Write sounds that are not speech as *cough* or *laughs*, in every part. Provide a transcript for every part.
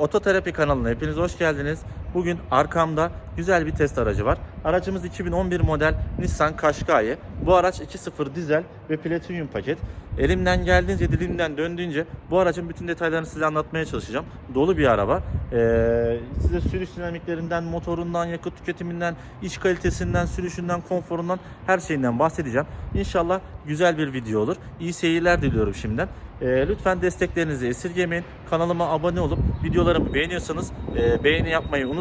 Ototerapi kanalına hepiniz hoş geldiniz. Bugün arkamda güzel bir test aracı var. Aracımız 2011 model Nissan Qashqai. Bu araç 2.0 dizel ve platinyum paket. Elimden geldiğince, dilimden döndüğünce bu aracın bütün detaylarını size anlatmaya çalışacağım. Dolu bir araba. Ee, size sürüş dinamiklerinden, motorundan, yakıt tüketiminden, iç kalitesinden, sürüşünden, konforundan her şeyinden bahsedeceğim. İnşallah güzel bir video olur. İyi seyirler diliyorum şimdiden. Ee, lütfen desteklerinizi esirgemeyin. Kanalıma abone olup videolarımı beğeniyorsanız e, beğeni yapmayı unutmayın.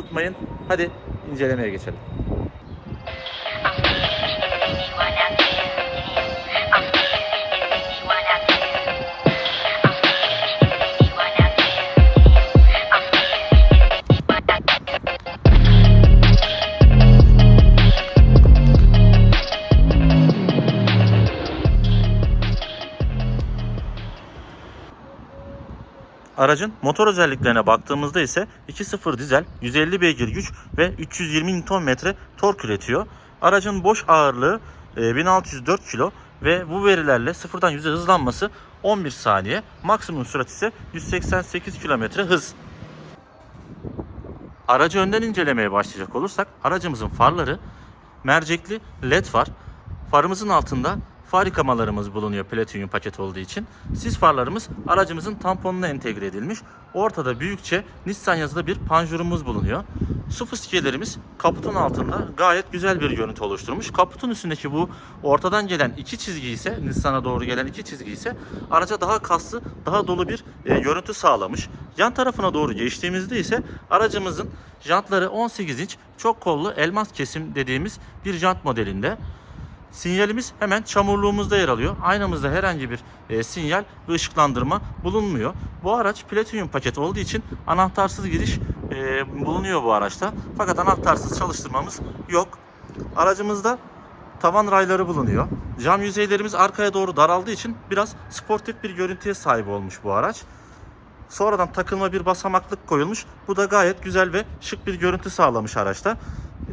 Hadi incelemeye geçelim. Aracın motor özelliklerine baktığımızda ise 2.0 dizel 150 beygir güç ve 320 Nm tork üretiyor. Aracın boş ağırlığı e, 1604 kilo ve bu verilerle sıfırdan 100'e hızlanması 11 saniye. Maksimum sürat ise 188 km hız. Aracı önden incelemeye başlayacak olursak aracımızın farları mercekli led far. Farımızın altında far yıkamalarımız bulunuyor platinyum paket olduğu için. Sis farlarımız aracımızın tamponuna entegre edilmiş. Ortada büyükçe Nissan yazılı bir panjurumuz bulunuyor. Su fıskiyelerimiz kaputun altında gayet güzel bir görüntü oluşturmuş. Kaputun üstündeki bu ortadan gelen iki çizgi ise Nissan'a doğru gelen iki çizgi ise araca daha kaslı, daha dolu bir e, görüntü sağlamış. Yan tarafına doğru geçtiğimizde ise aracımızın jantları 18 inç çok kollu elmas kesim dediğimiz bir jant modelinde. Sinyalimiz hemen çamurluğumuzda yer alıyor. Aynamızda herhangi bir e, sinyal ve ışıklandırma bulunmuyor. Bu araç platinyum paket olduğu için anahtarsız giriş e, bulunuyor bu araçta. Fakat anahtarsız çalıştırmamız yok. Aracımızda tavan rayları bulunuyor. Cam yüzeylerimiz arkaya doğru daraldığı için biraz sportif bir görüntüye sahip olmuş bu araç. Sonradan takılma bir basamaklık koyulmuş. Bu da gayet güzel ve şık bir görüntü sağlamış araçta.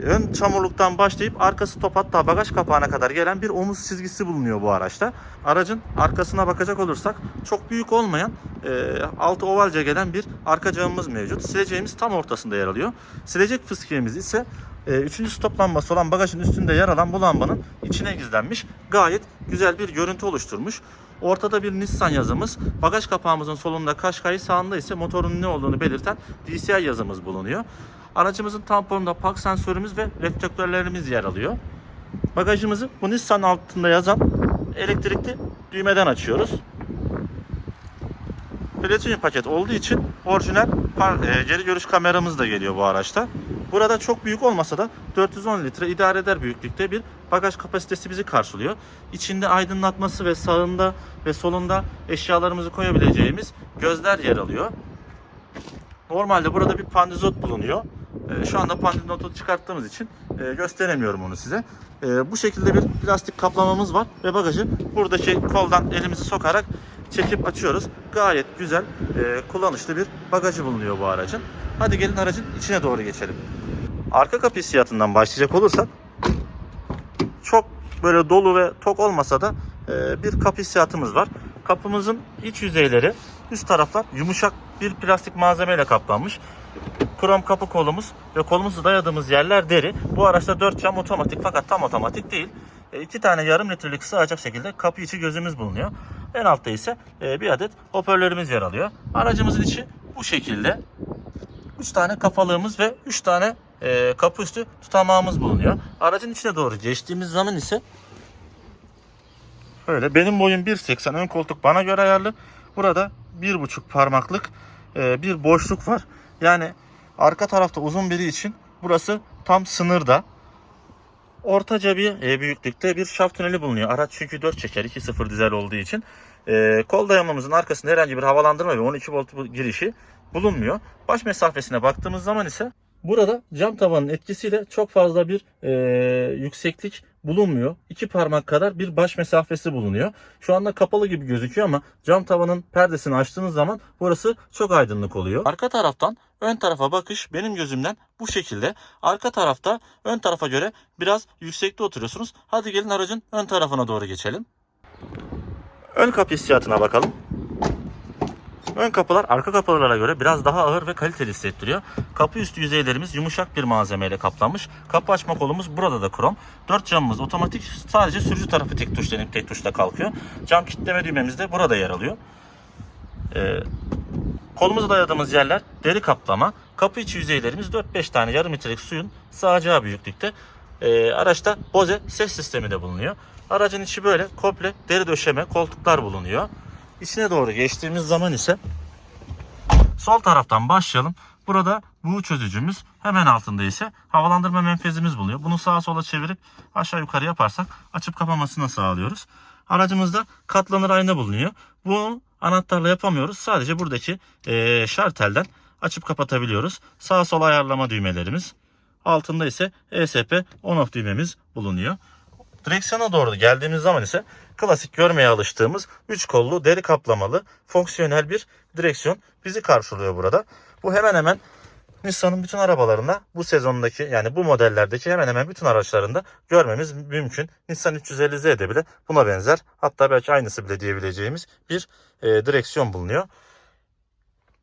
Ön çamurluktan başlayıp arkası top bagaj kapağına kadar gelen bir omuz çizgisi bulunuyor bu araçta. Aracın arkasına bakacak olursak çok büyük olmayan e, altı ovalce gelen bir arka camımız mevcut. Sileceğimiz tam ortasında yer alıyor. Silecek fıskiyemiz ise e, üçüncü stop lambası olan bagajın üstünde yer alan bu lambanın içine gizlenmiş. Gayet güzel bir görüntü oluşturmuş. Ortada bir Nissan yazımız, bagaj kapağımızın solunda Qashqai sağında ise motorun ne olduğunu belirten DCI yazımız bulunuyor. Aracımızın tamponunda park sensörümüz ve reflektörlerimiz yer alıyor. Bagajımızı bu Nissan altında yazan elektrikli düğmeden açıyoruz. Platinyum paket olduğu için orijinal e, geri görüş kameramız da geliyor bu araçta. Burada çok büyük olmasa da 410 litre idare eder büyüklükte bir bagaj kapasitesi bizi karşılıyor. İçinde aydınlatması ve sağında ve solunda eşyalarımızı koyabileceğimiz gözler yer alıyor. Normalde burada bir pandizot bulunuyor. Ee, Şu anda pandizotu çıkarttığımız için e, gösteremiyorum onu size. Ee, Bu şekilde bir plastik kaplamamız var ve bagajı buradaki koldan elimizi sokarak çekip açıyoruz. Gayet güzel, e, kullanışlı bir bagajı bulunuyor bu aracın. Hadi gelin aracın içine doğru geçelim. Arka kapı hissiyatından başlayacak olursak çok böyle dolu ve tok olmasa da e, bir kapı hissiyatımız var. Kapımızın iç yüzeyleri üst taraflar yumuşak bir plastik malzemeyle kaplanmış. Krom kapı kolumuz ve kolumuzu dayadığımız yerler deri. Bu araçta 4 cam otomatik fakat tam otomatik değil. E, tane yarım litrelik sığacak şekilde kapı içi gözümüz bulunuyor. En altta ise e, bir adet hoparlörümüz yer alıyor. Aracımızın içi bu şekilde. 3 tane kafalığımız ve 3 tane e, kapı üstü tutamağımız bulunuyor. Aracın içine doğru geçtiğimiz zaman ise Öyle benim boyum 1.80 ön koltuk bana göre ayarlı. Burada 1.5 parmaklık e, bir boşluk var. Yani arka tarafta uzun biri için burası tam sınırda. Ortaca bir e, büyüklükte bir şaft tüneli bulunuyor. Araç çünkü 4 çeker 2.0 dizel olduğu için. E, kol dayamamızın arkasında herhangi bir havalandırma ve 12 volt girişi bulunmuyor. Baş mesafesine baktığımız zaman ise burada cam tavanın etkisiyle çok fazla bir e, yükseklik bulunmuyor. İki parmak kadar bir baş mesafesi bulunuyor. Şu anda kapalı gibi gözüküyor ama cam tavanın perdesini açtığınız zaman burası çok aydınlık oluyor. Arka taraftan ön tarafa bakış benim gözümden bu şekilde. Arka tarafta ön tarafa göre biraz yüksekte oturuyorsunuz. Hadi gelin aracın ön tarafına doğru geçelim. Ön kapı hissiyatına bakalım. Ön kapılar arka kapılara göre biraz daha ağır ve kaliteli hissettiriyor. Kapı üstü yüzeylerimiz yumuşak bir malzemeyle kaplanmış. Kapı açma kolumuz burada da krom. Dört camımız otomatik. Sadece sürücü tarafı tek tuşlanıp tek tuşla kalkıyor. Cam kilitleme düğmemiz de burada yer alıyor. Ee, kolumuza dayadığımız yerler deri kaplama. Kapı içi yüzeylerimiz 4-5 tane yarım litrelik suyun sığacağı büyüklükte. Ee, araçta Bose ses sistemi de bulunuyor. Aracın içi böyle komple deri döşeme koltuklar bulunuyor. İçine doğru geçtiğimiz zaman ise sol taraftan başlayalım. Burada bu çözücümüz hemen altında ise havalandırma menfezimiz bulunuyor. Bunu sağa sola çevirip aşağı yukarı yaparsak açıp kapamasını sağlıyoruz. Aracımızda katlanır ayna bulunuyor. Bu anahtarla yapamıyoruz. Sadece buradaki eee şartelden açıp kapatabiliyoruz. Sağ sol ayarlama düğmelerimiz. Altında ise ESP on off düğmemiz bulunuyor. Direksiyona doğru geldiğimiz zaman ise klasik görmeye alıştığımız 3 kollu deri kaplamalı fonksiyonel bir direksiyon bizi karşılıyor burada. Bu hemen hemen Nissan'ın bütün arabalarında bu sezondaki yani bu modellerdeki hemen hemen bütün araçlarında görmemiz mümkün. Nissan 350Z'de bile buna benzer hatta belki aynısı bile diyebileceğimiz bir e, direksiyon bulunuyor.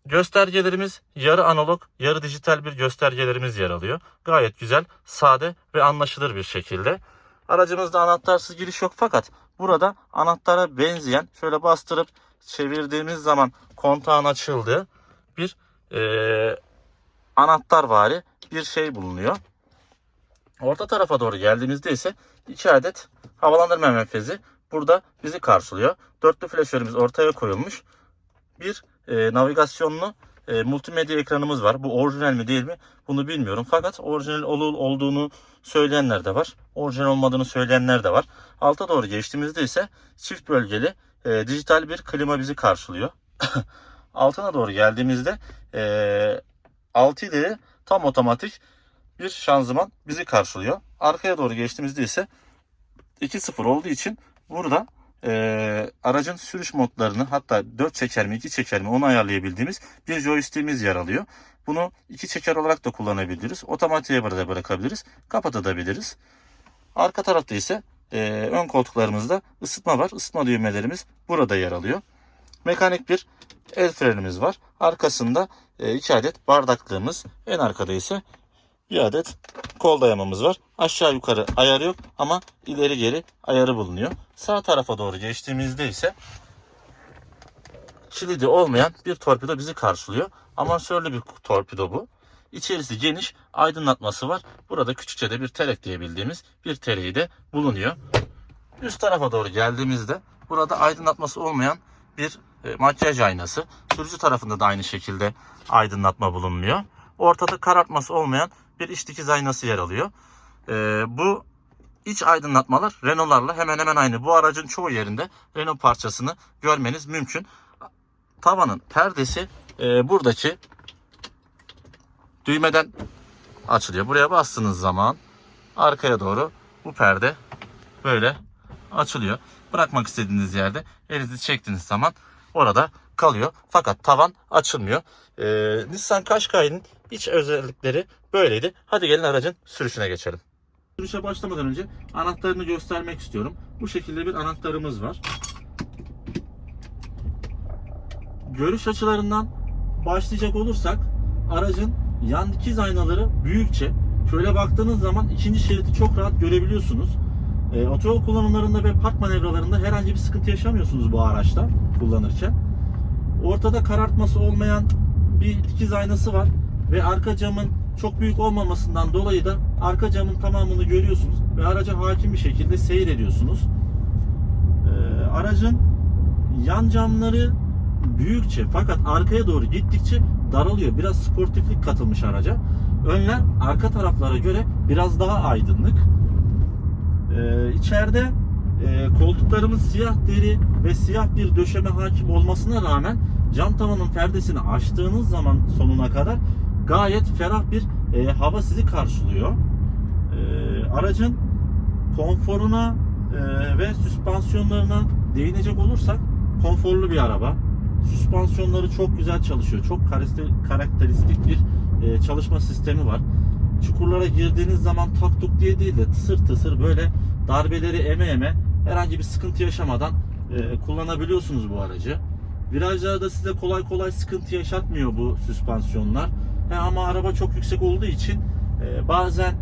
Göstergelerimiz yarı analog, yarı dijital bir göstergelerimiz yer alıyor. Gayet güzel, sade ve anlaşılır bir şekilde. Aracımızda anahtarsız giriş yok fakat burada anahtara benzeyen şöyle bastırıp çevirdiğimiz zaman kontağın açıldığı bir eee anahtar vari bir şey bulunuyor. Orta tarafa doğru geldiğimizde ise iki adet havalandırma menfezi burada bizi karşılıyor. Dörtlü flaşörümüz ortaya koyulmuş. Bir e, navigasyonlu e, multimedya ekranımız var. Bu orijinal mi değil mi bunu bilmiyorum. Fakat orijinal ol- olduğunu söyleyenler de var. Orijinal olmadığını söyleyenler de var. Alta doğru geçtiğimizde ise çift bölgeli e, dijital bir klima bizi karşılıyor. *laughs* Altına doğru geldiğimizde e, 6 ileri tam otomatik bir şanzıman bizi karşılıyor. Arkaya doğru geçtiğimizde ise 2.0 olduğu için burada e, aracın sürüş modlarını hatta 4 çeker mi 2 çeker mi onu ayarlayabildiğimiz bir joystick'imiz yer alıyor. Bunu 2 çeker olarak da kullanabiliriz. Otomatiğe de bırakabiliriz. Kapatabiliriz. Arka tarafta ise e, ön koltuklarımızda ısıtma var. Isıtma düğmelerimiz burada yer alıyor. Mekanik bir el frenimiz var. Arkasında e, iki adet bardaklığımız. En arkada ise bir adet kol dayamamız var. Aşağı yukarı ayarı yok ama ileri geri ayarı bulunuyor. Sağ tarafa doğru geçtiğimizde ise kilidi olmayan bir torpido bizi karşılıyor. Amansörlü bir torpido bu. İçerisi geniş, aydınlatması var. Burada küçükçe de bir terek diyebildiğimiz bir tereyi de bulunuyor. Üst tarafa doğru geldiğimizde burada aydınlatması olmayan bir e, makyaj aynası. Sürücü tarafında da aynı şekilde aydınlatma bulunmuyor. Ortada karartması olmayan bir iç dikiz aynası yer alıyor. E, bu iç aydınlatmalar Renault'larla hemen hemen aynı. Bu aracın çoğu yerinde Renault parçasını görmeniz mümkün. Tavanın perdesi e, buradaki düğmeden açılıyor. Buraya bastığınız zaman arkaya doğru bu perde böyle açılıyor. Bırakmak istediğiniz yerde elinizi çektiğiniz zaman orada kalıyor. Fakat tavan açılmıyor. Ee, Nissan Qashqai'nin iç özellikleri böyleydi. Hadi gelin aracın sürüşüne geçelim. Sürüşe başlamadan önce anahtarını göstermek istiyorum. Bu şekilde bir anahtarımız var. Görüş açılarından başlayacak olursak aracın yan dikiz aynaları büyükçe. Şöyle baktığınız zaman ikinci şeridi çok rahat görebiliyorsunuz. E, otoyol kullanımlarında ve park manevralarında herhangi bir sıkıntı yaşamıyorsunuz bu araçta kullanırken. Ortada karartması olmayan bir dikiz aynası var ve arka camın çok büyük olmamasından dolayı da arka camın tamamını görüyorsunuz ve araca hakim bir şekilde seyrediyorsunuz. E, aracın yan camları büyükçe fakat arkaya doğru gittikçe daralıyor. Biraz sportiflik katılmış araca. Önler arka taraflara göre biraz daha aydınlık. Ee, içeride e, koltuklarımız siyah deri ve siyah bir döşeme hakim olmasına rağmen cam tavanın perdesini açtığınız zaman sonuna kadar gayet ferah bir e, hava sizi karşılıyor. E, aracın konforuna e, ve süspansiyonlarına değinecek olursak konforlu bir araba. Süspansiyonları çok güzel çalışıyor. Çok karakter- karakteristik bir e, çalışma sistemi var. Çukurlara girdiğiniz zaman tak tuk diye değil de tısır tısır böyle darbeleri eme eme herhangi bir sıkıntı yaşamadan e, kullanabiliyorsunuz bu aracı. Virajlarda size kolay kolay sıkıntı yaşatmıyor bu süspansiyonlar. Ama araba çok yüksek olduğu için e, bazen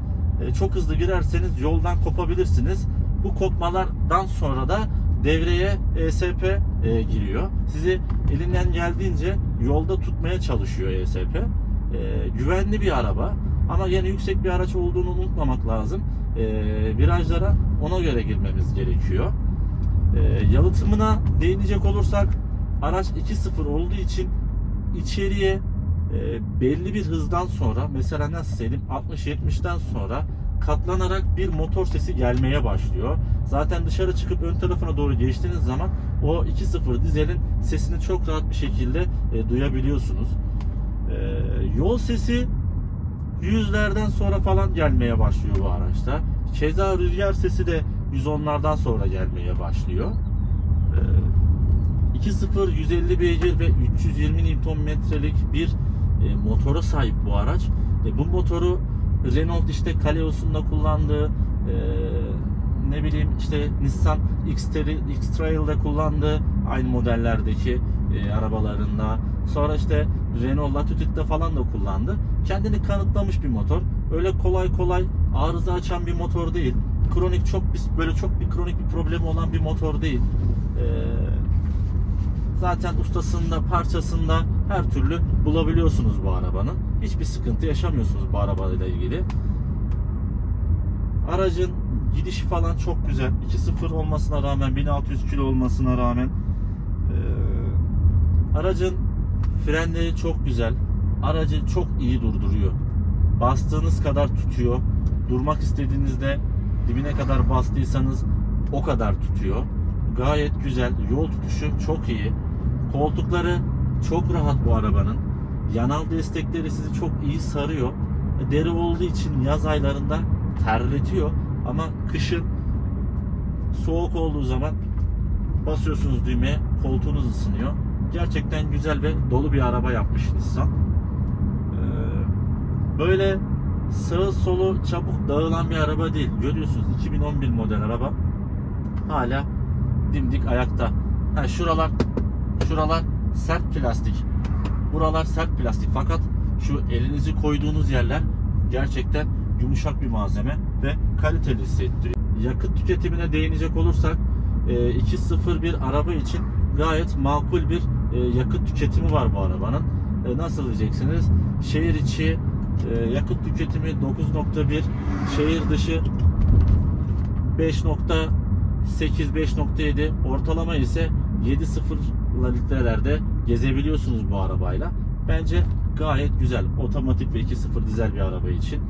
e, çok hızlı girerseniz yoldan kopabilirsiniz. Bu kopmalardan sonra da devreye ESP e, giriyor. Sizi elinden geldiğince yolda tutmaya çalışıyor ESP. Güvenli bir araba ama yine yüksek bir araç olduğunu unutmamak lazım. Virajlara ona göre girmemiz gerekiyor. Yalıtımına değinecek olursak araç 2.0 olduğu için içeriye e, belli bir hızdan sonra mesela nasıl söyleyeyim 60-70'den sonra katlanarak bir motor sesi gelmeye başlıyor. Zaten dışarı çıkıp ön tarafına doğru geçtiğiniz zaman o 2.0 dizelin sesini çok rahat bir şekilde e, duyabiliyorsunuz. E, yol sesi yüzlerden sonra falan gelmeye başlıyor bu araçta. Keza rüzgar sesi de 110'lardan sonra gelmeye başlıyor. E, 2.0 150 beygir ve 320 Nm'lik bir e, motora sahip bu araç. E, bu motoru Renault işte Kaleos'unda kullandığı e, ne bileyim işte Nissan X-Trail- X-Trail'de kullandığı aynı modellerdeki e, arabalarında. Sonra işte Renault Latitude'de falan da kullandı. Kendini kanıtlamış bir motor. Öyle kolay kolay arıza açan bir motor değil. Kronik çok böyle çok bir kronik bir problemi olan bir motor değil. Eee zaten ustasında, parçasında her türlü bulabiliyorsunuz bu arabanın. Hiçbir sıkıntı yaşamıyorsunuz bu arabayla ilgili. Aracın gidişi falan çok güzel. 2.0 olmasına rağmen, 1600 kilo olmasına rağmen eee, aracın frenleri çok güzel. Aracı çok iyi durduruyor. Bastığınız kadar tutuyor. Durmak istediğinizde dibine kadar bastıysanız o kadar tutuyor. Gayet güzel. Yol tutuşu çok iyi. Koltukları çok rahat bu arabanın. Yanal destekleri sizi çok iyi sarıyor. Deri olduğu için yaz aylarında terletiyor ama kışın soğuk olduğu zaman basıyorsunuz düğmeye koltuğunuz ısınıyor. Gerçekten güzel ve dolu bir araba yapmış Nissan. Ee, Böyle sağı solu çabuk dağılan bir araba değil. Görüyorsunuz 2011 model araba. Hala dimdik ayakta. Ha şuralar şuralar sert plastik. Buralar sert plastik fakat şu elinizi koyduğunuz yerler gerçekten yumuşak bir malzeme ve kaliteli hissettiriyor. Yakıt tüketimine değinecek olursak e, 2.0 bir araba için gayet makul bir e, yakıt tüketimi var bu arabanın. E, Nasıl diyeceksiniz? Şehir içi e, yakıt tüketimi 9.1, şehir dışı 5.8-5.7 ortalama ise 7.0 litrelerde gezebiliyorsunuz bu arabayla. Bence gayet güzel. Otomatik ve 2.0 dizel bir araba için.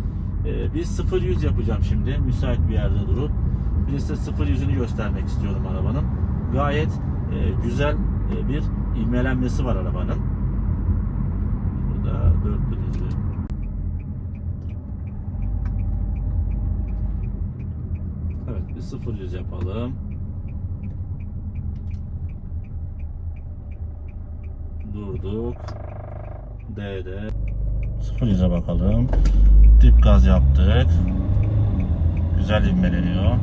Ee, biz 0-100 yapacağım şimdi. Müsait bir yerde durun. Bir de size 0-100'ünü göstermek istiyorum arabanın. Gayet e, güzel e, bir ivmelenmesi var arabanın. Burada dörtlü düzlü. Evet bir 0-100 yapalım. Durduk. D'de. 0-100'e bakalım. Dip gaz yaptık. Güzel ivmeleniyor.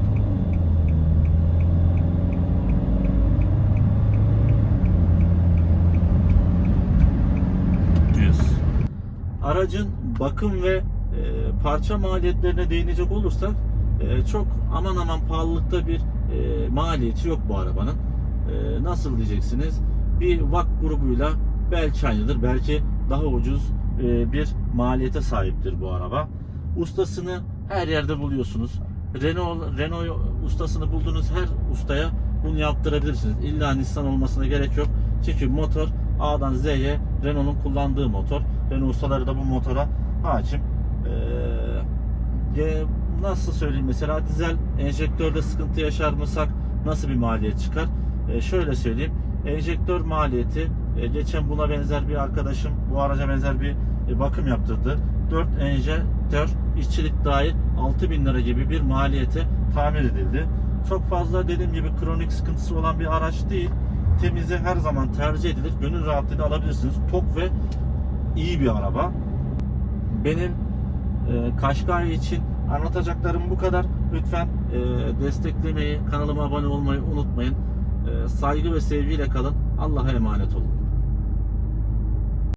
Aracın bakım ve e, parça maliyetlerine değinecek olursak e, çok aman aman pahalılıkta bir e, maliyeti yok bu arabanın. E, nasıl diyeceksiniz? Bir VAK grubuyla belki aynıdır, belki daha ucuz e, bir maliyete sahiptir bu araba. Ustasını her yerde buluyorsunuz. Renault, Renault ustasını bulduğunuz her ustaya bunu yaptırabilirsiniz. İlla Nissan olmasına gerek yok. Çünkü motor A'dan Z'ye Renault'un kullandığı motor. Renault ustaları da bu motora hakim. Ee, nasıl söyleyeyim mesela dizel enjektörde sıkıntı yaşar mısak nasıl bir maliyet çıkar? Ee, şöyle söyleyeyim. Enjektör maliyeti e, geçen buna benzer bir arkadaşım bu araca benzer bir e, bakım yaptırdı. 4 enjektör işçilik dahil 6000 lira gibi bir maliyete tamir edildi. Çok fazla dediğim gibi kronik sıkıntısı olan bir araç değil. Temize her zaman tercih edilir. Gönül rahatlığıyla alabilirsiniz. Tok ve iyi bir araba. Benim e, Kaşkay için anlatacaklarım bu kadar. Lütfen e, desteklemeyi, kanalıma abone olmayı unutmayın. E, saygı ve sevgiyle kalın. Allah'a emanet olun.